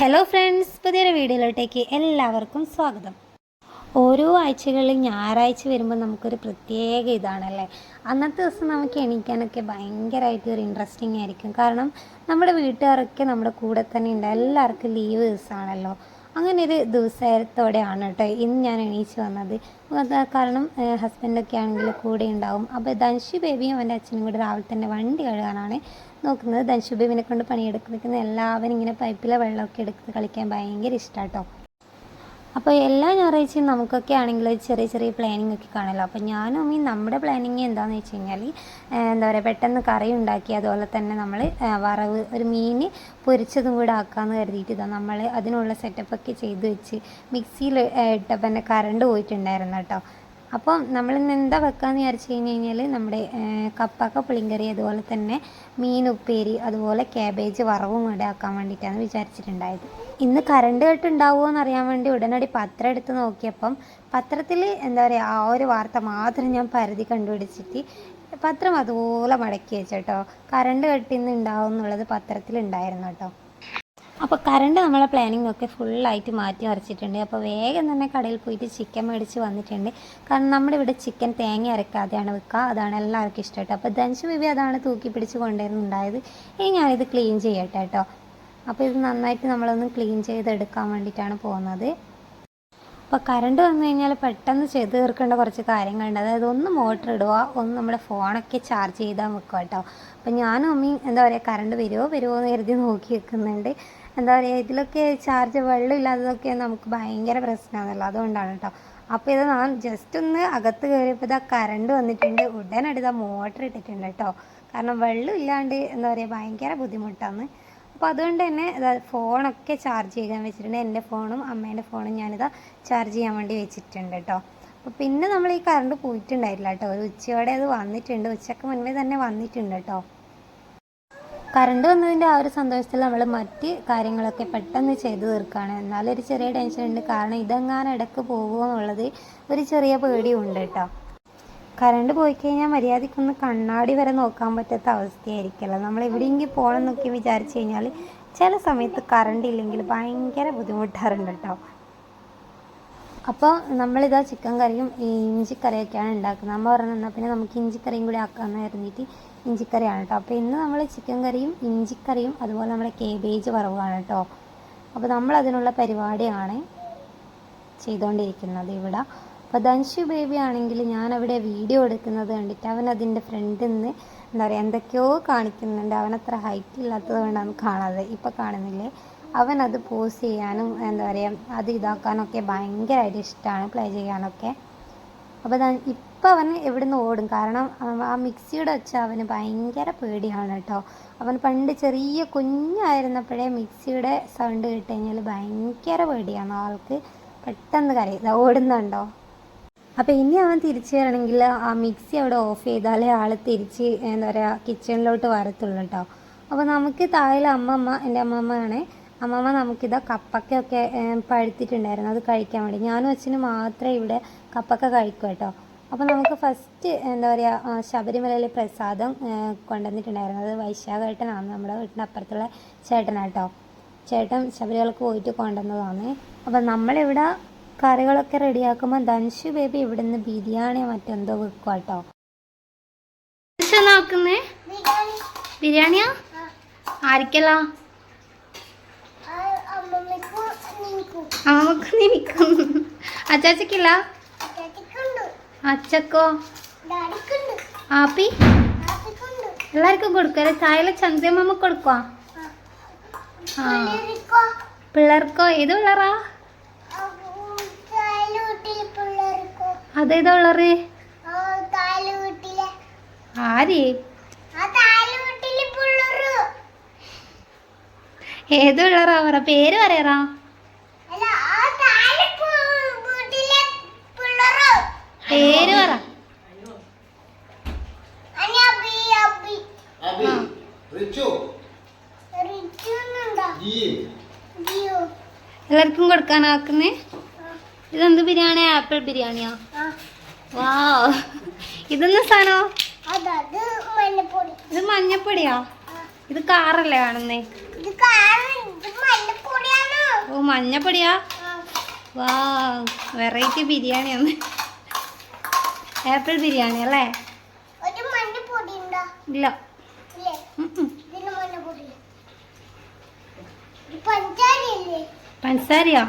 Hello friends പുതിയൊരു വീഡിയോയിലോട്ടേക്ക് എല്ലാവർക്കും സ്വാഗതം. ഓരോ ആഴ്ചകളിൽ ഞായറാഴ്ച വരുമ്പോൾ നമുക്കൊരു പ്രത്യേക ഇതാണല്ലേ? അന്നത്തെ ദിവസം നമുക്ക് എണീക്കാനൊക്കെ ഭയങ്കരമായിട്ട് ഒരു ഇൻട്രസ്റ്റിംഗ് ആയിരിക്കും. കാരണം നമ്മുടെ വീട്ടുകാരൊക്കെ നമ്മുടെ കൂടെ തന്നെ ഉണ്ട്. എല്ലാവർക്കും ലീവ് ദിവസമാണല്ലോ. അങ്ങനെ ഒരു ദിവസത്തോടെയാണ് കേട്ടോ ഇന്ന് ഞാൻ എണീച്ച് വന്നത്. കാരണം ഹസ്ബൻഡൊക്കെ ആണെങ്കിൽ കൂടെ ഉണ്ടാവും. അപ്പോൾ ധൻഷു ബേബിയും അവന്റെ അച്ഛനും കൂടെ രാവിലെ തന്നെ വണ്ടി കഴുകാനാണ് നോക്കുന്നത്. ധൻഷു ബേബിനെ കൊണ്ട് പണിയെടുക്കുന്ന എല്ലാവരും ഇങ്ങനെ പൈപ്പിലെ വെള്ളമൊക്കെ എടുത്ത് കളിക്കാൻ ഭയങ്കര ഇഷ്ടമാട്ടോ അപ്പോൾ എല്ലാ ഞായറാഴ്ചയും നമുക്കൊക്കെ ആണെങ്കിൽ ചെറിയ ചെറിയ പ്ലാനിങ് ഒക്കെ കാണുമല്ലോ അപ്പോൾ ഞാനും ഈ നമ്മുടെ പ്ലാനിങ് എന്താണെന്ന് വെച്ച് കഴിഞ്ഞാൽ എന്താ പറയുക പെട്ടെന്ന് കറി ഉണ്ടാക്കി അതുപോലെ തന്നെ നമ്മൾ വറവ് ഒരു മീൻ പൊരിച്ചതും കൂടെ ആക്കാമെന്ന് കരുതിയിട്ട് ഇതാ നമ്മൾ അതിനുള്ള സെറ്റപ്പൊക്കെ ചെയ്ത് വെച്ച് മിക്സിയിൽ ഇട്ടപ്പോൾ തന്നെ കറണ്ട് പോയിട്ടുണ്ടായിരുന്നു കേട്ടോ. അപ്പോൾ നമ്മൾ ഇന്ന് എന്താ വെക്കാന്ന് വിചാരിച്ചു കഴിഞ്ഞ് കഴിഞ്ഞാൽ നമ്മുടെ കപ്പക്ക പുളിങ്കറി അതുപോലെ തന്നെ മീൻ ഉപ്പേരി അതുപോലെ ക്യാബേജ് വറവും കൂടെ ആക്കാൻ വേണ്ടിയിട്ടാണ് വിചാരിച്ചിട്ടുണ്ടായത്. ഇന്ന് കറണ്ട് കട്ട് ഉണ്ടാവുമോ എന്ന് അറിയാൻ വേണ്ടി ഉടനടി പത്രം എടുത്ത് നോക്കിയപ്പം പത്രത്തിൽ എന്താ പറയുക ആ ഒരു വാർത്ത മാത്രം ഞാൻ പരതി കണ്ടുപിടിച്ചിട്ട് പത്രം അതുപോലെ മടക്കി വെച്ചേട്ടോ കറണ്ട് കട്ട് ഇന്ന് ഉണ്ടാവും എന്നുള്ളത് പത്രത്തിൽ ഉണ്ടായിരുന്നു കേട്ടോ. അപ്പോൾ കറണ്ട് നമ്മളെ പ്ലാനിങ് ഒക്കെ ഫുള്ളായിട്ട് മാറ്റി മറിച്ചിട്ടുണ്ട്. അപ്പോൾ വേഗം തന്നെ കടയിൽ പോയിട്ട് ചിക്കൻ മേടിച്ച് വന്നിട്ടുണ്ട്. കാരണം നമ്മുടെ ഇവിടെ ചിക്കൻ തേങ്ങ അരക്കാതെയാണ് വെക്കുക. അതാണ് എല്ലാവർക്കും ഇഷ്ടമായിട്ട്. അപ്പോൾ ധനുഷ് ബേബി അതാണ് തൂക്കി പിടിച്ച് കൊണ്ടുവരുന്നുണ്ടായത്. ഇനി ഞാനിത് ക്ലീൻ ചെയ്യട്ടെ കേട്ടോ. അപ്പോൾ ഇത് നന്നായിട്ട് നമ്മളൊന്ന് ക്ലീൻ ചെയ്തെടുക്കാൻ വേണ്ടിയിട്ടാണ് പോകുന്നത്. അപ്പോൾ കറണ്ട് വന്നു കഴിഞ്ഞാൽ പെട്ടെന്ന് ചെയ്ത് തീർക്കേണ്ട കുറച്ച് കാര്യങ്ങളുണ്ട്. അതായത് ഒന്ന് മോട്ടർ ഇടുക ഒന്ന് നമ്മുടെ ഫോണൊക്കെ ചാർജ് ചെയ്താൽ വെക്കുക കേട്ടോ. അപ്പോൾ ഞാനും അമ്മയും എന്താ പറയുക കറണ്ട് വരുമോ വരുമോ എന്ന് കരുതി നോക്കി വെക്കുന്നുണ്ട് എന്താ പറയുക ഇതിലൊക്കെ ചാർജ് വെള്ളം ഇല്ലാത്തതൊക്കെ നമുക്ക് ഭയങ്കര പ്രശ്നമാണല്ലോ അതുകൊണ്ടാണ് കേട്ടോ. അപ്പോൾ ഇത് ഞാൻ ജസ്റ്റ് ഒന്ന് അകത്ത് കയറിയപ്പോൾ ഇതാ കറണ്ട് വന്നിട്ടുണ്ട്. ഉടനടി ഇതാ മോട്ടർ ഇട്ടിട്ടുണ്ട് കേട്ടോ. കാരണം വെള്ളം ഇല്ലാണ്ട് എന്താ പറയുക ഭയങ്കര ബുദ്ധിമുട്ടാണ്. അപ്പോൾ അതുകൊണ്ട് തന്നെ ഫോണൊക്കെ ചാർജ് ചെയ്യാൻ വെച്ചിട്ടുണ്ട്. എന്റെ ഫോണും അമ്മേന്റെ ഫോണും ഞാനിതാ ചാർജ് ചെയ്യാൻ വേണ്ടി വെച്ചിട്ടുണ്ട് കേട്ടോ അപ്പോൾ പിന്നെ നമ്മൾ ഈ കറണ്ട് പോയിട്ടുണ്ടായില്ല കേട്ടോ ഒരു ഉച്ചയോടെ അത് വന്നിട്ടുണ്ട്. ഉച്ചയ്ക്ക് മുൻപേ തന്നെ വന്നിട്ടുണ്ട് കേട്ടോ കറണ്ട് വന്നതിന്റെ ആ ഒരു സന്തോഷത്തിൽ നമ്മൾ മറ്റ് കാര്യങ്ങളൊക്കെ പെട്ടെന്ന് ചെയ്തു തീർക്കുകയാണ് ഒരു ചെറിയ ടെൻഷൻ ഉണ്ട്. കാരണം ഇതെങ്ങാനും ഇടയ്ക്ക് പോകുമോ എന്നുള്ളത് ഒരു ചെറിയ പേടിയുണ്ട് കേട്ടോ കറണ്ട് പോയി കഴിഞ്ഞാൽ മര്യാദയ്ക്കൊന്ന് കണ്ണാടി വരെ നോക്കാൻ പറ്റാത്ത അവസ്ഥയായിരിക്കില്ല. നമ്മൾ എവിടെയെങ്കിലും പോകണം എന്നൊക്കെ വിചാരിച്ചു കഴിഞ്ഞാൽ ചില സമയത്ത് കറണ്ട് ഇല്ലെങ്കിൽ ഭയങ്കര ബുദ്ധിമുട്ടാറുണ്ട് കേട്ടോ. അപ്പോൾ നമ്മളിതാ ചിക്കൻ കറിയും ഈ ഇഞ്ചിക്കറിയൊക്കെയാണ് ഉണ്ടാക്കുന്നത്. അമ്മ പറഞ്ഞു എന്നാൽ പിന്നെ നമുക്ക് ഇഞ്ചിക്കറിയും കൂടി ആക്കാമെന്ന് കരുതിയിട്ട് ഇഞ്ചിക്കറിയാണ് കേട്ടോ. അപ്പോൾ ഇന്ന് നമ്മൾ ചിക്കൻ കറിയും ഇഞ്ചിക്കറിയും അതുപോലെ നമ്മുടെ കേബേജ് വറവാണ് കേട്ടോ. അപ്പോൾ നമ്മളതിനുള്ള പരിപാടിയാണ് ചെയ്തുകൊണ്ടിരിക്കുന്നത് ഇവിടെ. അപ്പോൾ ധൻഷു ബേബി ആണെങ്കിൽ ഞാൻ അവിടെ വീഡിയോ എടുക്കുന്നത് കണ്ടിട്ട് അവൻ അതിന്റെ ഫ്രണ്ടിൽ നിന്ന് എന്താ പറയുക എന്തൊക്കെയോ കാണിക്കുന്നുണ്ട്. അവൻ അത്ര ഹൈറ്റ് ഇല്ലാത്തത് കൊണ്ടാണ് കാണാതെ ഇപ്പം കാണുന്നില്ലേ? അവൻ അത് പോസ് ചെയ്യാനും എന്താ പറയുക അത് ഇതാക്കാനൊക്കെ ഭയങ്കരമായിട്ട് ഇഷ്ടമാണ് പ്ലേ ചെയ്യാനൊക്കെ. അപ്പോൾ ഇപ്പം അവൻ എവിടുന്ന് ഓടും? കാരണം ആ മിക്സിയുടെ വെച്ച് അവന് ഭയങ്കര പേടിയാണ് കേട്ടോ. അവൻ പണ്ട് ചെറിയ കുഞ്ഞായിരുന്നപ്പോഴേ മിക്സിയുടെ സൗണ്ട് കേട്ട് കഴിഞ്ഞാൽ ഭയങ്കര പേടിയാണ് ആൾക്ക്. പെട്ടെന്ന് കരയും. ഓടുന്നുണ്ടോ? അപ്പോൾ ഇനി അവൻ തിരിച്ചു വരണമെങ്കിൽ ആ മിക്സി അവിടെ ഓഫ് ചെയ്താലേ ആൾ തിരിച്ച് എന്താ പറയുക കിച്ചണിലോട്ട് വരത്തുള്ളൂ കേട്ടോ അപ്പോൾ നമുക്ക് താഴെ അമ്മമ്മ എന്റെ അമ്മമ്മയാണ് അമ്മമ്മ നമുക്കിതാ കപ്പക്കൊക്കെ പഴുത്തിട്ടുണ്ടായിരുന്നു. അത് കഴിക്കാൻ വേണ്ടി. ഞാനും അച്ഛനും മാത്രമേ ഇവിടെ കപ്പക്ക കഴിക്കൂ കേട്ടോ അപ്പോൾ നമുക്ക് ഫസ്റ്റ് എന്താ പറയുക ശബരിമലയിലെ പ്രസാദം കൊണ്ടുവന്നിട്ടുണ്ടായിരുന്നു. അത് വൈശാഖേട്ടനാണ് നമ്മുടെ വീട്ടിന്റെ അപ്പുറത്തുള്ള ചേട്ടനാട്ടോ ചേട്ടൻ ശബരിമലക്ക് പോയിട്ട് കൊണ്ടുവന്നതാണ്. അപ്പോൾ നമ്മളിവിടെ കറികളൊക്കെ റെഡിയാക്കുമ്പോൾ ധനുഷ് ബേബി ഇവിടുന്ന് ബിരിയാണി മറ്റെന്തോ വെക്കുക കേട്ടോ നോക്കുന്നേ ബിരിയാണിയാ? ആരിക്കലാ അമ്മയ്ക്ക് നിൽക്കും അച്ചാച്ചക്കില്ല? അച്ചക്കോ? ആപ്പി? എല്ലാവർക്കും കൊടുക്കല്ലേ ചായയിലെ ചന്ദ്രമ്മ കൊടുക്കുക പിള്ളേർക്കോ? ഏത് പിള്ളേറാ? അതേതാ കളറ്? ആര്? ഏത് കളറാ പറ? പേര് പറയറാ. പേര് പറ. അബി. റിച്ചു. ജി. എല്ലാവർക്കും കൊടുക്കാനാക്കുന്നേ ഇതെന്ത് ബിരിയാണി ആപ്പിൾ ബിരിയാണിയോ? ഇതെന്താ സാധനോ? ഇത് മഞ്ഞപ്പൊടിയോ? ഇത് കാറല്ലേ കാണുന്നേ? ഓ മഞ്ഞപ്പൊടിയാ? വാ വെറൈറ്റി ബിരിയാണി ബിരിയാണിയാണ്. ആപ്പിൾ ബിരിയാണി അല്ലേ? ഇല്ല. പഞ്ചസാരയോ?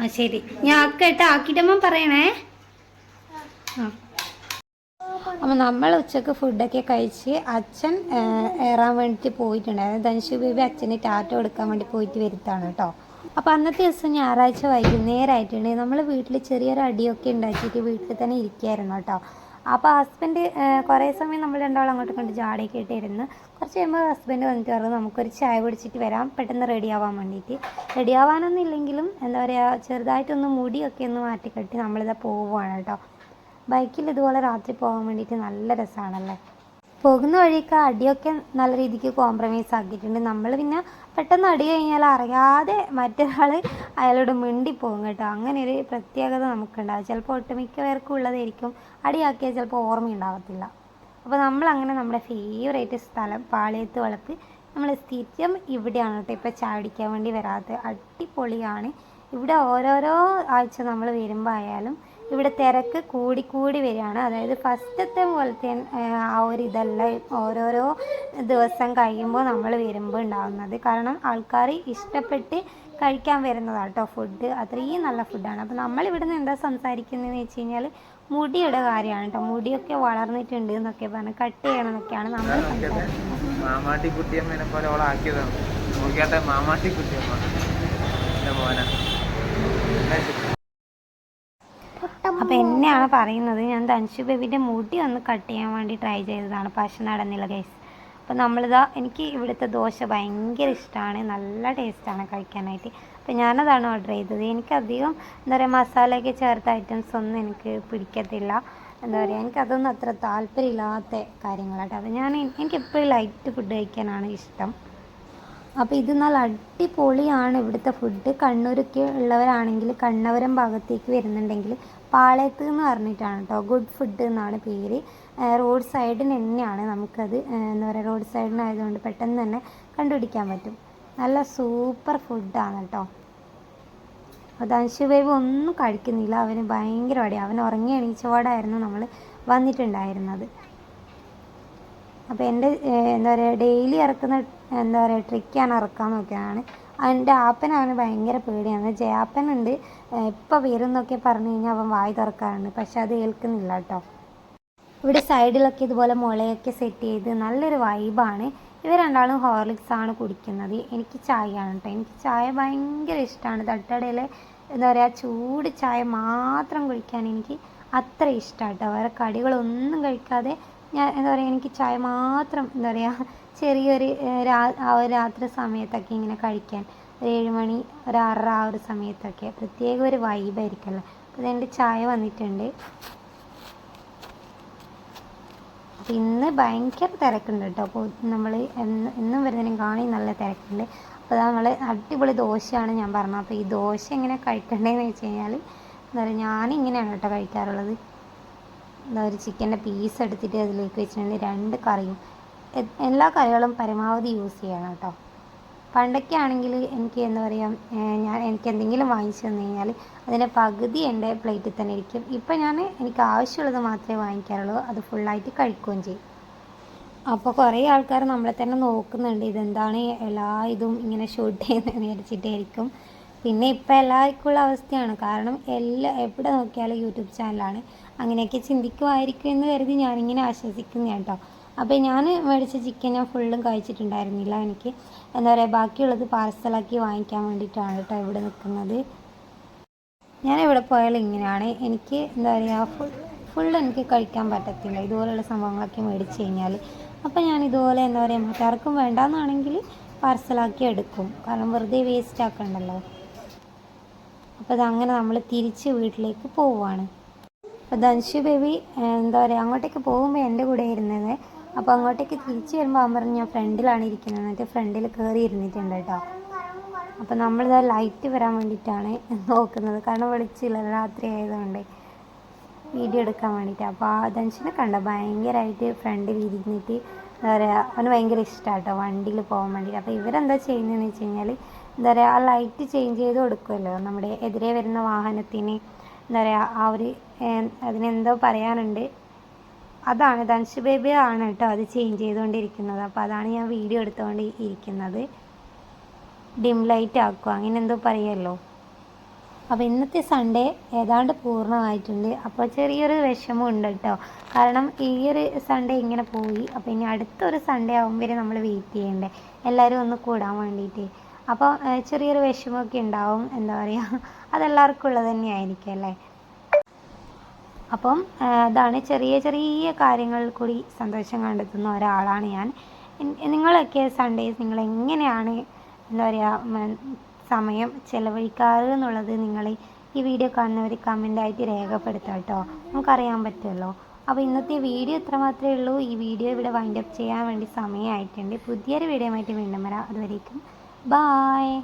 ആ, ശരി. ഞാൻ ആക്കട്ടെ ആക്കിയിട്ടമ്മ പറയണേ. അപ്പം നമ്മൾ ഉച്ചയ്ക്ക് ഫുഡൊക്കെ കഴിച്ച് അച്ഛൻ ഏറാൻ വേണ്ടിയിട്ട് പോയിട്ടുണ്ടായിരുന്നു ധനുഷ് ബേബി അച്ഛന് ടാറ്റ കൊടുക്കാൻ വേണ്ടി പോയിട്ട് വരുത്താണ് കേട്ടോ. അപ്പോൾ അന്നത്തെ ദിവസം ഞായറാഴ്ച വൈകുന്നേരമായിട്ടുണ്ട് നമ്മൾ വീട്ടിൽ ചെറിയൊരു അടിയൊക്കെ ഉണ്ടാക്കിയിട്ട് വീട്ടിൽ തന്നെ ഇരിക്കുകയായിരുന്നു കേട്ടോ. അപ്പോൾ ഹസ്ബൻഡ് കുറേ സമയം നമ്മൾ രണ്ടാളും അങ്ങോട്ട് കൊണ്ട് ജാടയൊക്കെ ഇട്ടിരുന്ന് കുറച്ച് കഴിയുമ്പോൾ ഹസ്ബൻഡ് വന്നിട്ട് പറഞ്ഞു നമുക്കൊരു ചായ കുടിച്ചിട്ട് വരാം. പെട്ടെന്ന് റെഡി ആവാൻ വേണ്ടിയിട്ട് റെഡി ആവാനൊന്നും ഇല്ലെങ്കിലും എന്താ പറയുക ചെറുതായിട്ടൊന്ന് മുടിയൊക്കെ ഒന്ന് മാറ്റിക്കെട്ടി നമ്മളിതാ പോവുകയാണ് കേട്ടോ. ബൈക്കിൽ ഇതുപോലെ രാത്രി പോകാൻ വേണ്ടിയിട്ട് നല്ല രസമാണല്ലേ പോകുന്ന വഴിയൊക്കെ അടിയൊക്കെ നല്ല രീതിക്ക് കോംപ്രമൈസ് ആക്കിയിട്ടുണ്ട്. നമ്മൾ പിന്നെ പെട്ടെന്ന് അടി കഴിഞ്ഞാൽ അറിയാതെ മറ്റൊരാൾ അയാളോട് മിണ്ടിപ്പോകും കേട്ടോ. അങ്ങനെ ഒരു പ്രത്യേകത നമുക്കുണ്ടാവും. ചിലപ്പോൾ ഒട്ടുമിക്ക പേർക്കും ഉള്ളതായിരിക്കും. അടിയാക്കിയാൽ ചിലപ്പോൾ ഓർമ്മയുണ്ടാവത്തില്ല. അപ്പോൾ നമ്മളങ്ങനെ നമ്മുടെ ഫേവറേറ്റ് സ്ഥലം പാളയത്ത് വളപ്പ് നമ്മൾ സ്ഥിരം ഇവിടെയാണ് കേട്ടോ. ഇപ്പോൾ ചാടിക്കാൻ വേണ്ടി വരാത്തത്. അടിപൊളിയാണ്. ഇവിടെ ഓരോരോ ആഴ്ച നമ്മൾ വരുമ്പോൾ ആയാലും ഇവിടെ തിരക്ക് കൂടി കൂടി വരികയാണ്. അതായത് ഫസ്റ്റത്തെ പോലത്തെ ആ ഒരു ഇതല്ല. ഓരോരോ ദിവസം കഴിയുമ്പോൾ നമ്മൾ വരുമ്പോൾ ഉണ്ടാകുന്നത് കാരണം ആൾക്കാർ ഇഷ്ടപ്പെട്ട് കഴിക്കാൻ വരുന്നതാണ് കേട്ടോ ഫുഡ് അത്രയും നല്ല ഫുഡാണ് അപ്പോൾ നമ്മൾ ഇവിടുന്ന് എന്താ സംസാരിക്കുന്നതെന്ന് വെച്ച് കഴിഞ്ഞാൽ മുടിയുടെ കാര്യമാണ് കേട്ടോ. മുടിയൊക്കെ വളർന്നിട്ടുണ്ട് എന്നൊക്കെ പറഞ്ഞ് കട്ട് ചെയ്യണം എന്നൊക്കെയാണ് നമ്മൾ മാമാട്ടി കുട്ടിയമ്മേനെ പോലെ അവളെ ആക്കിയതാണ്. നോക്കിയാട്ടെ മാമാട്ടി കുട്ടിയമ്മ. മോന. അപ്പോൾ എന്നെയാണ് പറയുന്നത് ഞാൻ ധനുഷ് ബേബിന്റെ മുടി ഒന്ന് കട്ട് ചെയ്യാൻ വേണ്ടി ട്രൈ ചെയ്തതാണ് പക്ഷെ നടന്നില്ല ഗൈസ് അപ്പോൾ നമ്മളിതാ എനിക്ക് ഇവിടുത്തെ ദോശ ഭയങ്കര ഇഷ്ടമാണ് നല്ല ടേസ്റ്റാണ് കഴിക്കാനായിട്ട്. അപ്പോൾ ഞാനതാണ് ഓർഡർ ചെയ്തത്. എനിക്കധികം എന്താ പറയുക മസാലയൊക്കെ ചേർത്ത ഐറ്റംസ് ഒന്നും എനിക്ക് പിടിക്കത്തില്ല. എന്താ പറയുക എനിക്കതൊന്നും അത്ര താല്പര്യമില്ലാത്ത കാര്യങ്ങളാട്ടോ. അപ്പോൾ ഞാൻ എനിക്ക് എപ്പോഴും ലൈറ്റ് ഫുഡ് കഴിക്കാനാണ് ഇഷ്ടം. അപ്പോൾ ഇത് നല്ല അടിപൊളിയാണ് ഇവിടുത്തെ ഫുഡ് കണ്ണൂരൊക്കെ ഉള്ളവരാണെങ്കിൽ കണ്ണവരം ഭാഗത്തേക്ക് വരുന്നുണ്ടെങ്കിൽ പാളയത്ത് എന്ന് പറഞ്ഞിട്ടാണ് കേട്ടോ ഗുഡ് ഫുഡ് എന്നാണ് പേര്. റോഡ് സൈഡിന് തന്നെയാണ് നമുക്കത്. എന്താ പറയുക റോഡ് സൈഡിനായതുകൊണ്ട് പെട്ടെന്ന് തന്നെ കണ്ടുപിടിക്കാൻ പറ്റും. നല്ല സൂപ്പർ ഫുഡാണ് കേട്ടോ അൻഷു ഒന്നും കഴിക്കുന്നില്ല. അവന് ഭയങ്കര അടി അവൻ ഉറങ്ങി എണീച്ചപാടായിരുന്നു നമ്മൾ വന്നിട്ടുണ്ടായിരുന്നത്. അപ്പോൾ എന്റെ എന്താ പറയുക ഡെയിലി ഇറക്കുന്ന എന്താ പറയുക ട്രിക്കാണ് ഇറക്കാൻ നോക്കിയതാണ്. എന്റെ ആപ്പൻ അവന് ഭയങ്കര പേടിയാണ്. ജയാപ്പൻ ഉണ്ട് ഇപ്പോൾ വരുന്നൊക്കെ പറഞ്ഞു കഴിഞ്ഞാൽ അവൻ വായി തുറക്കാറുണ്ട്. പക്ഷെ അത് കേൾക്കുന്നില്ല കേട്ടോ. ഇവിടെ സൈഡിലൊക്കെ ഇതുപോലെ മുളയൊക്കെ സെറ്റ് ചെയ്ത് നല്ലൊരു വൈബാണ് ഇവർ രണ്ടാളും ഹോർലിക്സ് ആണ് കുടിക്കുന്നത്. എനിക്ക് ചായയാണ് കേട്ടോ. എനിക്ക് ചായ ഭയങ്കര ഇഷ്ടമാണ് തട്ടടയിലെ എന്താ പറയുക ചൂട് ചായ മാത്രം കുടിക്കാൻ എനിക്ക് അത്ര ഇഷ്ടമാണ് കേട്ടോ. വേറെ കടികളൊന്നും കഴിക്കാതെ ഞാൻ എന്താ പറയുക എനിക്ക് ചായ മാത്രം എന്താ പറയുക ചെറിയൊരു ആ ഒരു രാത്രി സമയത്തൊക്കെ ഇങ്ങനെ കഴിക്കാൻ. ഒരു ഏഴ് മണി ഒരു ആറര ആ ഒരു സമയത്തൊക്കെ. പ്രത്യേക ഒരു വൈബായിരിക്കുമല്ലോ അപ്പോൾ ഇതെന്റെ ചായ വന്നിട്ടുണ്ട്. ഇന്ന് ഭയങ്കര തിരക്കുണ്ട് കേട്ടോ. അപ്പോൾ നമ്മൾ എന്ന് എന്നും വരുന്നതിനും കാണി നല്ല തിരക്കുണ്ട്. അപ്പോൾ നമ്മൾ അടിപൊളി ദോശയാണ് ഞാൻ പറഞ്ഞത്. അപ്പോൾ ഈ ദോശ എങ്ങനെ കഴിക്കണ്ടേന്ന് വെച്ച് കഴിഞ്ഞാൽ എന്താ പറയുക ഞാനിങ്ങനെയാണ് കേട്ടോ കഴിക്കാറുള്ളത്. എന്താ ഒരു ചിക്കന്റെ പീസ് എടുത്തിട്ട് അതിലേക്ക് വെച്ചിട്ടുണ്ട്. രണ്ട് കറിയും. എല്ലാ കറികളും പരമാവധി യൂസ് ചെയ്യണം കേട്ടോ. പണ്ടൊക്കെ ആണെങ്കിൽ എനിക്ക് എന്താ പറയുക ഞാൻ എനിക്ക് എന്തെങ്കിലും വാങ്ങിച്ചു തന്നു കഴിഞ്ഞാൽ അതിന്റെ പകുതി എന്റെ പ്ലേറ്റിൽ തന്നെ ഇരിക്കും. ഇപ്പം ഞാൻ എനിക്ക് ആവശ്യമുള്ളത് മാത്രമേ വാങ്ങിക്കാറുള്ളൂ. അത് ഫുള്ളായിട്ട് കഴിക്കുകയും ചെയ്യും. അപ്പോൾ കുറേ ആൾക്കാർ നമ്മളെ തന്നെ നോക്കുന്നുണ്ട്. ഇതെന്താണ് എല്ലാ ഇതും ഇങ്ങനെ ഷൂട്ട് ചെയ്യുന്നത് വിചാരിച്ചിട്ടായിരിക്കും. പിന്നെ ഇപ്പം എല്ലാവർക്കും ഉള്ള അവസ്ഥയാണ്. കാരണം എല്ലാ എവിടെ നോക്കിയാലും യൂട്യൂബ് ചാനലാണ്. അങ്ങനെയൊക്കെ ചിന്തിക്കുമായിരിക്കും എന്ന് കരുതി ഞാനിങ്ങനെ ആശ്വസിക്കുന്ന കേട്ടോ. അപ്പോൾ ഞാൻ മേടിച്ച ചിക്കൻ ഞാൻ ഫുള്ളും കഴിച്ചിട്ടുണ്ടായിരുന്നില്ല എനിക്ക്. എന്താ പറയുക ബാക്കിയുള്ളത് പാർസലാക്കി വാങ്ങിക്കാൻ വേണ്ടിയിട്ടാണ് കേട്ടോ ഇവിടെ നിൽക്കുന്നത് ഞാൻ എവിടെ പോയാലും ഇങ്ങനെയാണ്. എനിക്ക് എന്താ പറയുക ഫുൾ ഫുൾ എനിക്ക് കഴിക്കാൻ പറ്റത്തില്ല. ഇതുപോലെയുള്ള സംഭവങ്ങളൊക്കെ മേടിച്ച് കഴിഞ്ഞാൽ അപ്പോൾ ഞാൻ ഇതുപോലെ എന്താ പറയുക മറ്റാർക്കും വേണ്ടാന്നാണെങ്കിൽ പാർസലാക്കി എടുക്കും. കാരണം വെറുതെ വേസ്റ്റ് ആക്കണ്ടല്ലോ. അപ്പോൾ അതങ്ങനെ നമ്മൾ തിരിച്ച് വീട്ടിലേക്ക് പോവുകയാണ്. അപ്പോൾ ധനുഷു ബേബി എന്താ പറയുക അങ്ങോട്ടേക്ക് പോകുമ്പോൾ എന്റെ കൂടെ ഇരുന്നത് അപ്പോൾ അങ്ങോട്ടേക്ക് തിരിച്ച് വരുമ്പോൾ അവൻ പറഞ്ഞു ഞാൻ ഫ്രണ്ടിലാണ് ഇരിക്കുന്നത്. എന്നിട്ട് ഫ്രണ്ടിൽ കയറി ഇരുന്നിട്ടുണ്ട് കേട്ടോ. അപ്പോൾ നമ്മളിതാ ലൈറ്റ് വരാൻ വേണ്ടിയിട്ടാണ് നോക്കുന്നത്. കാരണം വെളിച്ചില്ല രാത്രി ആയതുകൊണ്ട് വീഡിയോ എടുക്കാൻ വേണ്ടിയിട്ട്. അപ്പോൾ ധനുഷിനെ കണ്ട? ഭയങ്കരമായിട്ട് ഫ്രണ്ടിൽ ഇരുന്നിട്ട് എന്താ പറയുക അവന് ഭയങ്കര ഇഷ്ടമാണ് കേട്ടോ വണ്ടിയിൽ പോകാൻ വേണ്ടിയിട്ട്. അപ്പോൾ ഇവരെന്താ ചെയ്യുന്നതെന്ന് വെച്ച് കഴിഞ്ഞാൽ എന്താ പറയുക ആ ലൈറ്റ് ചേഞ്ച് ചെയ്ത് കൊടുക്കുമല്ലോ നമ്മുടെ എതിരെ വരുന്ന വാഹനത്തിന് എന്താ പറയുക ആ ഒരു അതിനെന്തോ പറയാനുണ്ട്. അതാണ് ധനുഷ് ബേബി ആണ് കേട്ടോ അത് ചേഞ്ച് ചെയ്തുകൊണ്ടിരിക്കുന്നത്. അപ്പോൾ അതാണ് ഞാൻ വീഡിയോ എടുത്തുകൊണ്ട് ഇരിക്കുന്നത് ഡിം ലൈറ്റ് ആക്കുക. അങ്ങനെ എന്തോ പറയുമല്ലോ അപ്പോൾ ഇന്നത്തെ സൺഡേ ഏതാണ്ട് പൂർണമായിട്ടുണ്ട്. അപ്പോൾ ചെറിയൊരു വിഷമം ഉണ്ട് കേട്ടോ. കാരണം ഈ ഒരു സൺഡേ ഇങ്ങനെ പോയി. അപ്പോൾ ഇനി അടുത്തൊരു സൺഡേ ആകുമ്പോൾ നമ്മൾ വെയിറ്റ് ചെയ്യണ്ടേ. എല്ലാവരും ഒന്ന് കൂടാൻ വേണ്ടിയിട്ട് അപ്പോൾ ചെറിയൊരു വിഷമമൊക്കെ ഉണ്ടാവും. എന്താ പറയുക അതെല്ലാവർക്കും ഉള്ളത് തന്നെയായിരിക്കും അല്ലേ? അപ്പം അതാണ് ചെറിയ ചെറിയ കാര്യങ്ങളിൽ കൂടി സന്തോഷം കണ്ടെത്തുന്ന ഒരാളാണ് ഞാൻ. നിങ്ങളൊക്കെ സൺഡേസ് നിങ്ങൾ എങ്ങനെയാണ് എന്താ പറയുക സമയം ചിലവഴിക്കാറ് എന്നുള്ളത് നിങ്ങൾ ഈ വീഡിയോ കാണുന്നവർ കമന്റായിട്ട് രേഖപ്പെടുത്തുക കേട്ടോ നമുക്കറിയാൻ പറ്റുമല്ലോ അപ്പോൾ ഇന്നത്തെ വീഡിയോ ഇത്ര മാത്രമേ ഉള്ളൂ. ഈ വീഡിയോ ഇവിടെ വൈൻഡപ്പ് ചെയ്യാൻ വേണ്ടി സമയമായിട്ടുണ്ട്. പുതിയൊരു വീഡിയോ ആയിട്ട് വീണ്ടും വരാം. അതുവരേക്കും ബായ്